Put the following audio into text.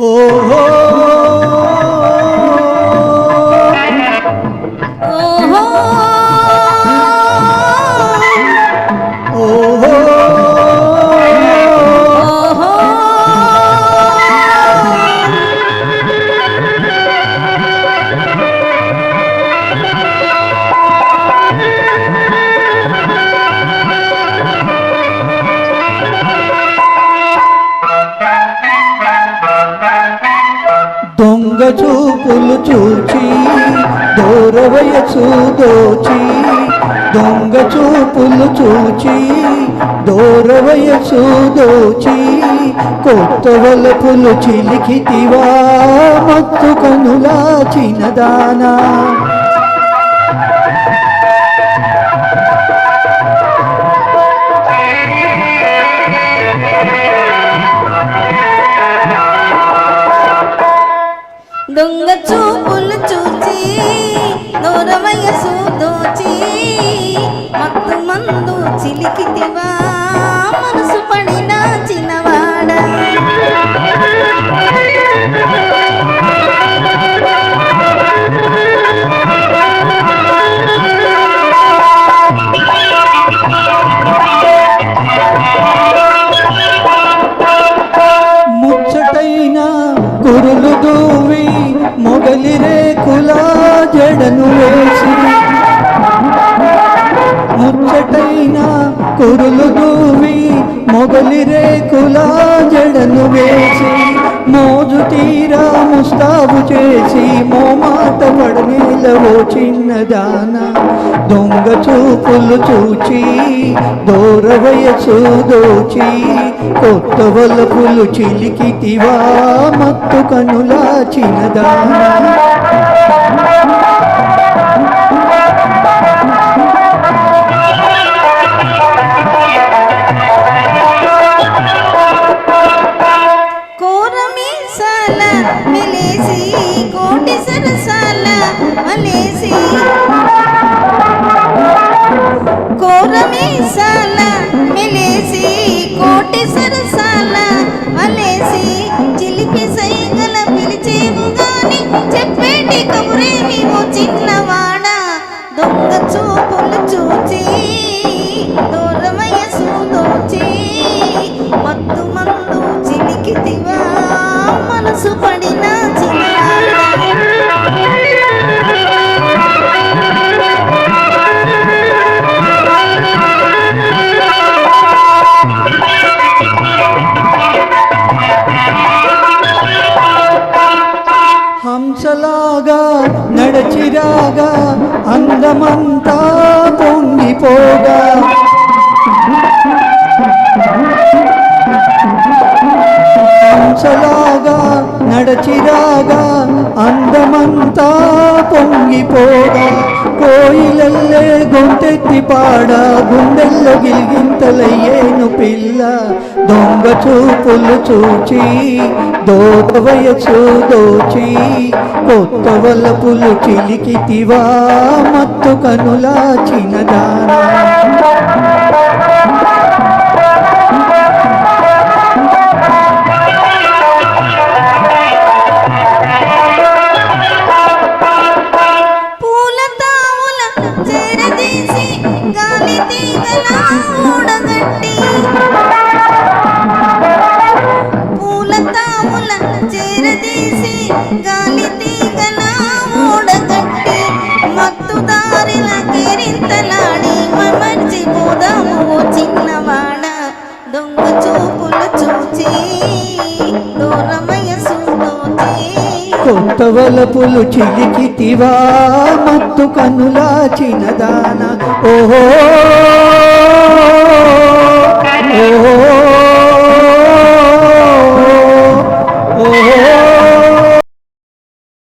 Oh, oh. oh. చూపులు చూచి దూరవయసు దోచి దొంగ చూపులు చూచి దూరవయసు దోచి కొత్త వలపులు చిలికితివా మత్తు కనులా చిన్నదానా దొంగ చూపులు చూచి దూర వయసు దోచి మత్తు మందు చిలికితివా మనసు పడిన చిన్నవాడ. ముచ్చటైన గురులు మొగలి రేకుల జడను వేసి ముచ్చటైన కురులు దూవి మొగలి రేకుల జడను వేసి మోజు తీరా ముస్తాబు చేసి మో మోమాట పడనేలవో చిన్నదాన దొంగ చూపులు చూచి దూర వయసు దోచి కొత్త వలపులు చిలికితివా మత్తు కనులా చిన్నదానా కోరమీసాల మెలేసి కోటి సరసాల మలేసి. కోరమీసాల మెలేసి కోటి సరసాల మలేసి. చిలిపి సైగల పిలిచేవు గాని చెప్పేటి కబురేమి ఓ చిన్నవాడ? దొంగ చూపులు చూచి హంసలాగా నడచిరాగా అందమంతా పొంగిపోగా. హంసలాగా నడచిరాగా అందమంతా పొంగిపోగా. కోయిలల్లే గొంతెత్తి పాడ గుండెల్లో గిలిగింతలయ్యేను పిల్ల. దొంగ చూపులు చూచి దోత వయసు దోచి కొత్త వలపులు చిలికితివా మత్తు కనులా చిన్నదానా దారిల కేరింతలాడి మర్చిపోదాము ఓ చిన్నవాడ. దొంగ చూపులు చూచి దూరమయసు దోచి కొత్త వలపులు చిలికితివా మత్తు కనులా చిన్నదాన ఓహో!